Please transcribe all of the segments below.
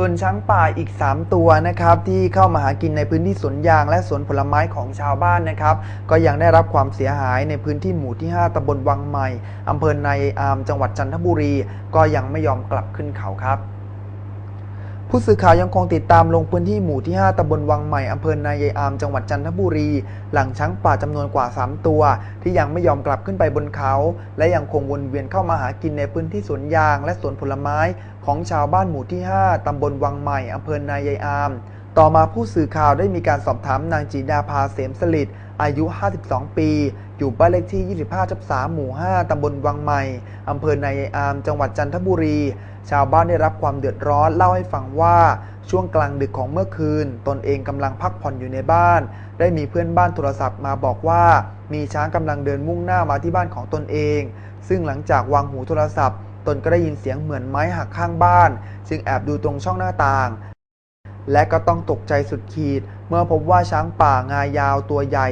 ส่วนช้างป่าอีก 3 ตัวนะครับที่เข้ามาหากินในพื้นที่สวนยางและสวนผลไม้ของชาวบ้านนะครับ ก็ยังได้รับความเสียหายในพื้นที่หมู่ที่ 5ตำบลวังใหม่อำเภอในอามจังหวัดจันทบุรี ก็ยังไม่ยอมกลับขึ้นเขาครับ ผู้สื่อข่าวยังคงติดตามลงพื้นที่หมู่ที่ 5ตำบลวังใหม่ อำเภอนายายอาม จังหวัดจันทบุรี หลังช้างป่าจำนวนกว่า 3 ตัว ที่ยังไม่ยอมกลับขึ้นไปบนเขา และยังคงวนเวียนเข้ามาหากินในพื้นที่สวนยางและสวนผลไม้ของชาวบ้านหมู่ที่ 5ตำบลวังใหม่ อำเภอนายายอาม ต่อมาผู้สื่อข่าวได้มีการสอบถามนางจีดาภาเสมสลิดอายุ 52 ปี อยู่บ้านเลขที่ 25ทับ3หมู่ 5 ตำบลวังใหม่ อำเภอนายายอาม จังหวัดจันทบุรี ชาวบ้านได้รับความเดือดร้อนเล่าให้ฟังว่าช่วงกลางดึกของเมื่อคืน ตนเองกำลังพักผ่อนอยู่ในบ้าน ได้มีเพื่อนบ้านโทรศัพท์มาบอกว่า มีช้างกำลังเดินมุ่งหน้ามาที่บ้านของตนเอง ซึ่งหลังจากวางหูโทรศัพท์ ตนก็ได้ยินเสียงเหมือนไม้หักข้างบ้าน จึงแอบดูตรงช่องหน้าต่าง และก็ต้องตกใจสุดขีด เมื่อพบว่าช้างป่างายาวตัวใหญ่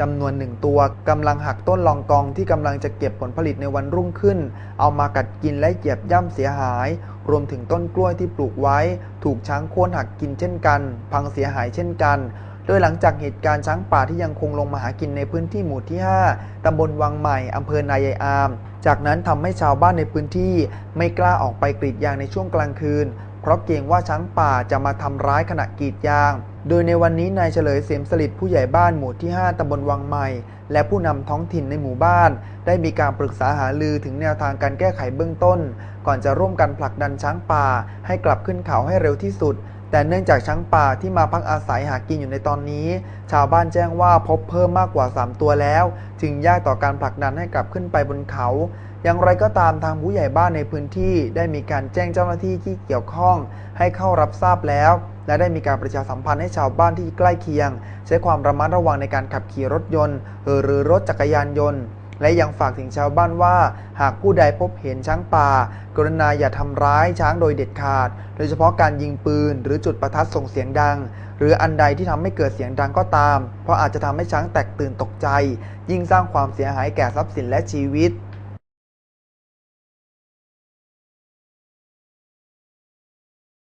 จำนวนหนึ่งตัวกำลังหักต้นลองกองที่กำลังจะเก็บผลผลิตในวันรุ่งขึ้น เอามากัดกินและเหยียบย่ำเสียหาย รวมถึงต้นกล้วยที่ปลูกไว้ ถูกช้างโค่นหักกินเช่นกัน พังเสียหายเช่นกัน โดยหลังจากเหตุการณ์ช้างป่าที่ยังคงลงมาหากินในพื้นที่หมู่ที่ 5 ตำบลวังใหม่ อำเภอนายายอาม จากนั้นทำให้ชาวบ้านในพื้นที่ ไม่กล้าออกไปกรีดยางในช่วงกลางคืน เพราะเกรงว่าช้างป่าจะมาทำร้ายขณะกรีดยาง โดยในวันนี้นายเฉลยเสียมสลิดผู้ใหญ่บ้านหมู่ที่ 5ตำบลวังใหม่ และผู้นำท้องถิ่นในหมู่บ้าน ได้มีการปรึกษาหารือถึงแนวทางการแก้ไขเบื้องต้น ก่อนจะร่วมกันผลักดันช้างป่า ให้กลับขึ้นเขาให้เร็วที่สุด แต่เนื่องจากช้างป่าที่มาพักอาศัยหากินอยู่ในตอนนี้ ชาวบ้านแจ้งว่าพบเพิ่มมากกว่า 3 ตัวแล้ว จึงยากต่อการผลักดันให้กลับขึ้นไปบนเขา อย่างไรก็ตามทางผู้ใหญ่บ้านในพื้นที่ได้มีการแจ้งเจ้าหน้าที่ที่เกี่ยวข้อง ให้เข้ารับทราบแล้ว และได้มีการประชาสัมพันธ์ให้ชาวบ้านที่ใกล้เคียง ใช้ความระมัดระวังในการขับขี่รถยนต์หรือรถจักรยานยนต์ และยังฝากถึงชาวบ้านว่า หากผู้ใดพบเห็นช้างป่า กรุณาอย่าทำร้ายช้างโดยเด็ดขาด โดยเฉพาะการยิงปืน หรือจุดประทัดส่งเสียงดัง หรืออันใดที่ทำให้เกิดเสียงดังก็ตาม เพราะอาจจะทำให้ช้างแตกตื่นตกใจ ยิ่งสร้างความเสียหายแก่ทรัพย์สินและชีวิต